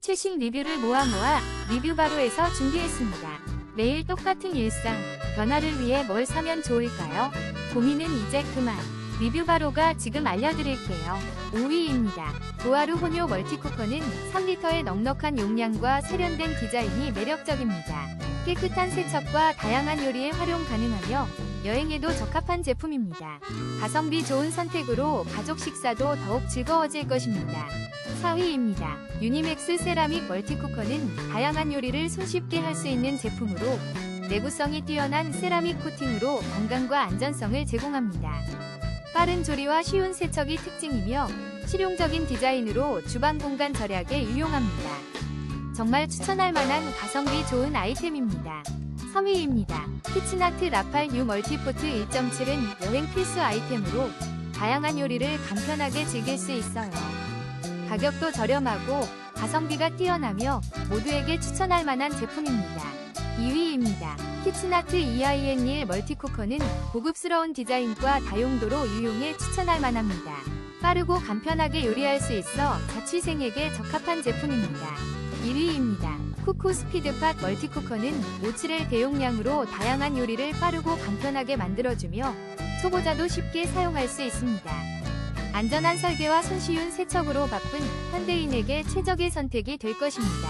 최신 리뷰를 모아 모아 리뷰바로에서 준비했습니다. 매일 똑같은 일상, 변화를 위해 뭘 사면 좋을까요? 고민은 이제 그만. 리뷰바로가 지금 알려드릴게요. 5위입니다. 보아루 혼요 멀티쿠커는 3리터의 넉넉한 용량과 세련된 디자인이 매력적입니다. 깨끗한 세척과 다양한 요리에 활용 가능하며 여행에도 적합한 제품입니다. 가성비 좋은 선택으로 가족 식사도 더욱 즐거워질 것입니다. 4위입니다. 유니맥스 세라믹 멀티쿠커는 다양한 요리를 손쉽게 할 수 있는 제품으로 내구성이 뛰어난 세라믹 코팅으로 건강과 안전성을 제공합니다. 빠른 조리와 쉬운 세척이 특징이며 실용적인 디자인으로 주방 공간 절약에 유용합니다. 정말 추천할 만한 가성비 좋은 아이템입니다. 3위입니다. 키친아트 라팔 U 멀티포트 1.7은 여행 필수 아이템으로 다양한 요리를 간편하게 즐길 수 있어요. 가격도 저렴하고 가성비가 뛰어나며 모두에게 추천할 만한 제품입니다. 2위입니다. 키친아트 EIN1 멀티쿠커는 고급스러운 디자인과 다용도로 유용해 추천할 만합니다. 빠르고 간편하게 요리할 수 있어 자취생에게 적합한 제품입니다. 1위입니다. 쿠쿠 스피드팟 멀티쿠커는 571 대용량으로 다양한 요리를 빠르고 간편하게 만들어주며 초보자도 쉽게 사용할 수 있습니다. 안전한 설계와 손쉬운 세척으로 바쁜 현대인에게 최적의 선택이 될 것입니다.